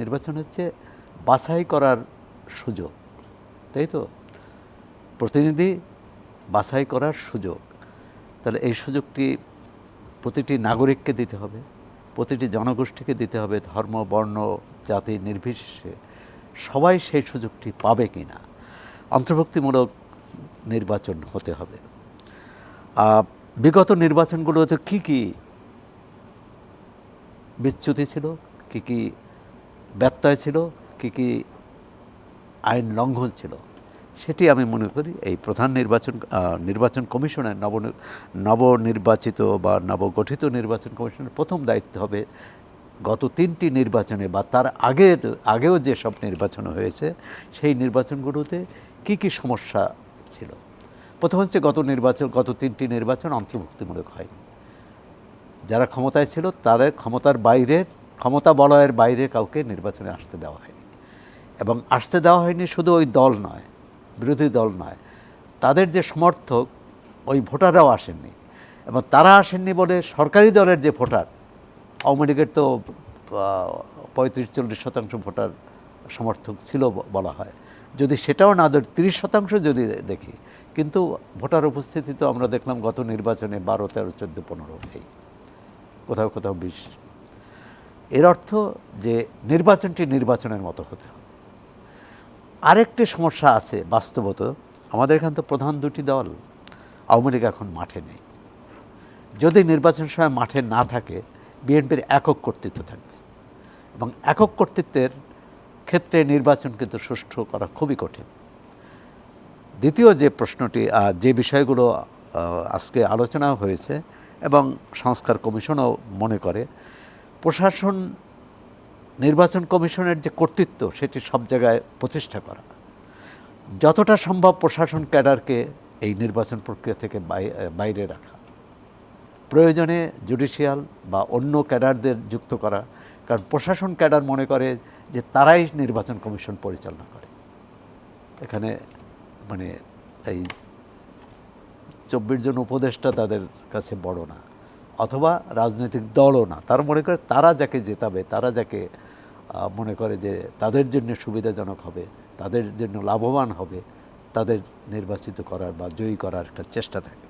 নির্বাচন হচ্ছে বাছাই করার সুযোগ, তাই তো? প্রতিনিধি বাছাই করার সুযোগ। তাহলে এই সুযোগটি প্রতিটি নাগরিককে দিতে হবে, প্রতিটি জনগোষ্ঠীকে দিতে হবে, ধর্ম, বর্ণ, জাতি নির্বিশেষে। সবাই সেই সুযোগটি পাবে কি না অন্তর্ভুক্তিমূলক নির্বাচন হতে হবে। বিগত নির্বাচনগুলোতে কী কী বিচ্যুতি ছিল? কী কী ব্যত্যয় ছিল, কী কী আইন লঙ্ঘন ছিল, সেটি আমি মনে করি এই প্রধান নির্বাচন নির্বাচন কমিশনের নব, নবনির্বাচিত বা নবগঠিত নির্বাচন কমিশনের প্রথম দায়িত্ব হবে গত তিনটি নির্বাচনে বা তার আগের, আগেও যেসব নির্বাচন হয়েছে, সেই নির্বাচনগুলোতে কি কি সমস্যা ছিল? প্রথম হচ্ছে গত নির্বাচন, গত তিনটি নির্বাচন অন্তর্ভুক্তিমূলক হয়নি। যারা ক্ষমতায় ছিল তাদের ক্ষমতার বাইরের ক্ষমতা বলয়ের বাইরে কাউকে নির্বাচনে আসতে দেওয়া হয়নি। এবং আসতে দেওয়া হয়নি শুধু ওই দল নয়, বিরোধী দল নয়, তাদের যে সমর্থক, ওই ভোটাররাও আসেননি। এবং তারা আসেননি বলে সরকারি দলের যে ভোটার, আওয়ামী লীগের তো পঁয়ত্রিশ চল্লিশ শতাংশ ভোটার সমর্থক ছিল বলা হয়। যদি সেটাও না ধরি, তিরিশ শতাংশ যদি দেখি, কিন্তু ভোটার উপস্থিতি তো আমরা দেখলাম গত নির্বাচনে বারো, তেরো, চোদ্দ, পনেরো এই। কোথাও কোথাও বিশ এর অর্থ যে নির্বাচনটি নির্বাচনের মতো হতে হবে। আরেকটি সমস্যা আছে বাস্তবত, আমাদের এখান তো প্রধান দুটি দল, আওয়ামী লীগ এখন মাঠে নেই। যদি নির্বাচন সময় মাঠে না থাকে, বিএনপির একক কর্তৃত্ব থাকবে এবং একক কর্তৃত্বের ক্ষেত্রে নির্বাচন কিন্তু সুষ্ঠু করা খুবই কঠিন। দ্বিতীয় যে প্রশ্নটি যে বিষয়গুলো আজকে আলোচনা হয়েছে এবং সংস্কার কমিশনও মনে করে প্রশাসন, নির্বাচন কমিশনের যে কর্তৃত্ব, সেটি সব জায়গায় প্রতিষ্ঠা করা। যতটা সম্ভব প্রশাসন ক্যাডারকে এই নির্বাচন প্রক্রিয়া থেকে বাইরে রাখা। প্রয়োজনে জুডিশিয়াল বা অন্য ক্যাডারদের যুক্ত করা, কারণ প্রশাসন ক্যাডার মনে করে যে তারাই নির্বাচন কমিশন পরিচালনা করে। এখানে মানে এই চব্বিশ জন উপদেষ্টা তাদের কাছে বড় না। অথবা রাজনৈতিক দলও না। তার মনে করে তারা যাকে জেতাবে, তারা যাকে মনে করে যে তাদের জন্য সুবিধাজনক হবে, তাদের জন্য লাভবান হবে, তাদের নির্বাচিত করার বা জয়ী করার একটা চেষ্টা থাকে।